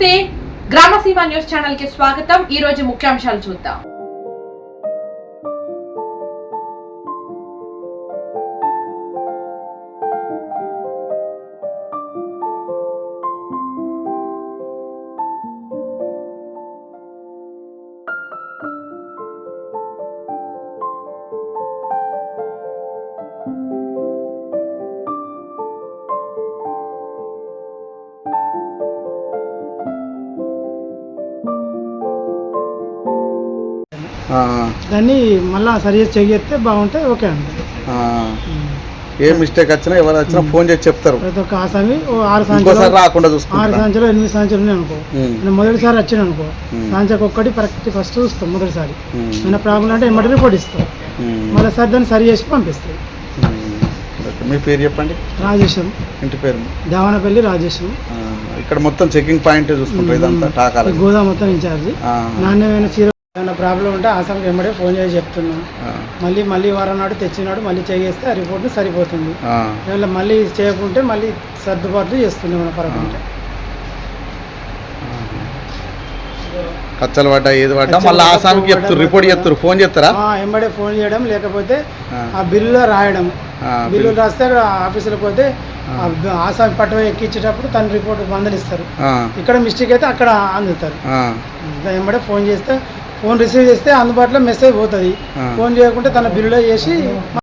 నమస్తే. గ్రామసీమ న్యూస్ ఛానల్కి స్వాగతం. ఈ రోజు ముఖ్యాంశాలు చూద్దాం. దాన్ని మళ్ళా సరి చేసి చేస్తే బాగుంటే ఓకే అండి. ఏ మిస్టేక్ వచ్చినా ఎవరు వచ్చినా ఫోన్ చేసి చెప్తారు. ప్రతి ఒక్క ఆసామి ఓ ఆరు సంవత్సరాలు రాకుండా ఆరు సంవత్సరాలు ఎనిమిది సంవత్సరాలు ఉన్నాయి అనుకో. నేను మొదటిసారి వచ్చాను అనుకో. సంవత్సరం ఒక్కటి కరెక్ట్ ఫస్ట్ చూస్తాం మొదటిసారి. ఏమైనా ప్రాబ్లం అంటే ఎమ్మటి రిపోర్ట్ ఇస్తాం. మళ్ళీ సార్ దాన్ని సరి చేసి పంపిస్తాం. మీ పేరు చెప్పండి. రాజేశం. ఇంటి పేరు. దేవనపల్లి రాజేశం. ఇక్కడ మొత్తం చెకింగ్ పాయింట్ చూసుకుంటారు ఇదంతా టాకాల గోదాం మొత్తం ఇన్ఛార్జి నాణ్యమైన చీర ఏమైనా ప్రాబ్లం ఉంటే ఆసాంకి ఎమ్మడే ఫోన్ చేసి చెప్తున్నాం. మళ్ళీ మళ్ళీ వారం నాడు తెచ్చినాడు మళ్ళీ చేస్తే ఆ రిపోర్ట్ సరిపోతుంది. ఒకవేళ మళ్ళీ చేయకుంటే మళ్ళీ సర్దుబాట్లు చేస్తుంది మన పరకుంటే. కచ్చలు పడ్డా ఏది పడ్డా మళ్ళీ పువ్వు చెప్తారు రిపోర్ట్. చెప్తారు ఫోన్ చేస్తారా ఆ, ఎంబడే ఫోన్ చేయడం లేకపోతే ఆ, బిల్లులో రాయడం. ఆ, బిల్లులు రాస్తే అక్కడ ఆఫీసులకు పోతే ఆసామి పట్టవ ఎక్కించేటప్పుడు తన రిపోర్ట్ మందలిస్తారు ఇక్కడ మిస్టేక్ అయితే అక్కడ అందుతారు ఎంబడే ఫోన్ చేస్తే ఫోన్ రిసీవ్ చేస్తే అందుబాటులో మెసేజ్ పోతుంది. ఫోన్ చేయకుంటే తన బిల్లులో చేసి